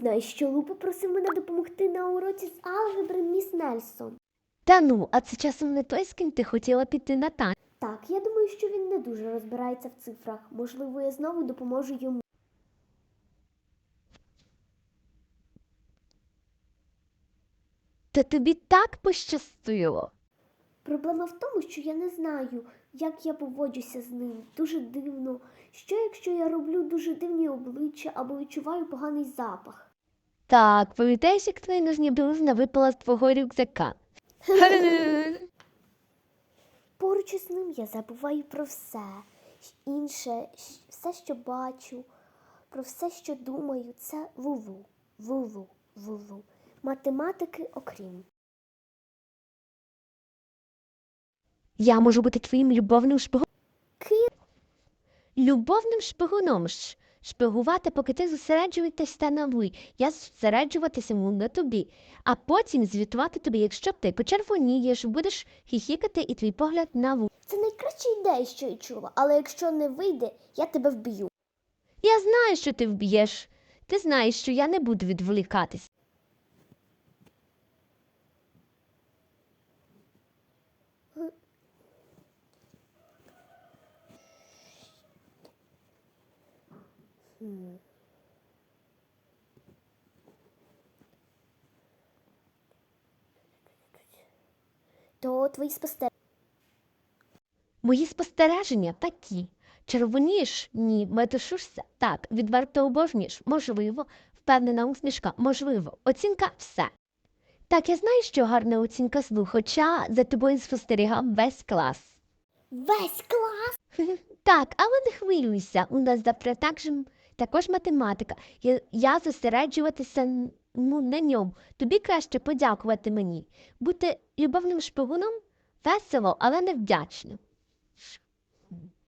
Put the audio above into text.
знаєш, що Лу попросив мене допомогти на уроці з алгебри міс Нельсон. Та ну, а це часом не той, з ким ти хотіла піти на танці. Так, я думаю, що він не дуже розбирається в цифрах. Можливо, я знову допоможу йому. Та тобі так пощастило. Проблема в тому, що я не знаю, як я поводжуся з ним. Дуже дивно. Що якщо я роблю дуже дивні обличчя або відчуваю поганий запах? Так, пам'ятаєш, як твоя нижня білизна випала з твого рюкзака. Поруч із ним я забуваю про все. Інше, все, що бачу, про все, що думаю, це вулу, вулу, вулу. Математики окрім. Я можу бути твоїм любовним шпигуном. Любовним шпигуном ж. Шпигувати, поки ти зосереджуєтеся на ви. Я зосереджуватися на тобі, а потім звітувати тобі, якщо ти почервонієш, будеш хіхікати і твій погляд на ву. Це найкраща ідея, що я чула, але якщо не вийде, я тебе вб'ю. Я знаю, що ти вб'єш. Ти знаєш, що я не буду відволікатись. То твої спостереження. Мої спостереження такі. Червонієш? Ні. Метушишся? Так. Відверто обожнюєш? Можливо. Впевнена усмішка? Можливо. Оцінка все. Так, я знаю, що гарна оцінка слух, хоча за тобою спостерігав весь клас. Весь клас! Так, але не хвилюйся. У нас завтра також, також математика. Я, я зосереджуватися ну, на ньому. Тобі краще подякувати мені. Бути любовним шпигуном весело, але невдячно.